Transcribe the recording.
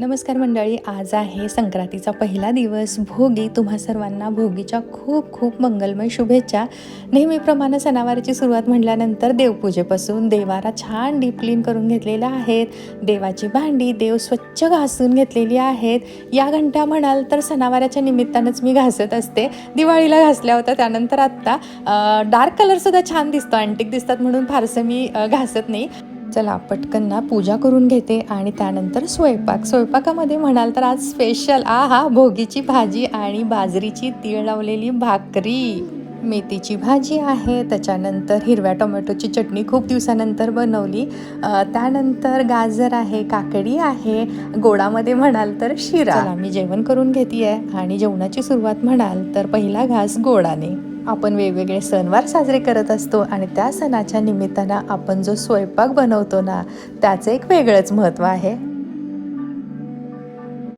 नमस्कार मंडळी आज आहे संक्रांतीचा पहिला दिवस. भोगी तुम्हा सर्वांना भोगीच्या खूप खूप मंगलमय शुभेच्छा. नेहमीप्रमाणे सणावाराची सुरुवात म्हटल्यानंतर देवपूजेपासून देवारा छान डीप क्लीन करून घेतलेल्या आहेत. देवाची भांडी देव स्वच्छ घासून घेतलेली आहेत. या घंटा म्हणाल तर सणावाराच्या निमित्तानंच मी घासत असते. दिवाळीला घासल्या होत्या त्यानंतर आत्ता डार्क कलरसुद्धा छान दिसतो. अँटिक दिसतात म्हणून फारसं मी घासत नाही. चला पटकन ना पूजा करून घेते आणि त्यानंतर स्वयंपाक. स्वयंपाकामध्ये म्हणाल तर आज स्पेशल आ हा भोगीची भाजी आणि बाजरीची तीळ लावलेली भाकरी. मेथीची भाजी आहे त्याच्यानंतर हिरव्या टोमॅटोची चटणी खूप दिवसानंतर बनवली. त्यानंतर गाजर आहे काकडी आहे गोडामध्ये म्हणाल तर शिरा. मी जेवण करून घेते आहे आणि जेवणाची सुरुवात म्हणाल तर पहिला घास गोडाने. आपण वेगवेगळे सणवार साजरे करत असतो आणि त्या सणाच्या निमित्तानं आपण जो स्वयंपाक बनवतो ना त्याचं एक वेगळंच महत्त्व आहे.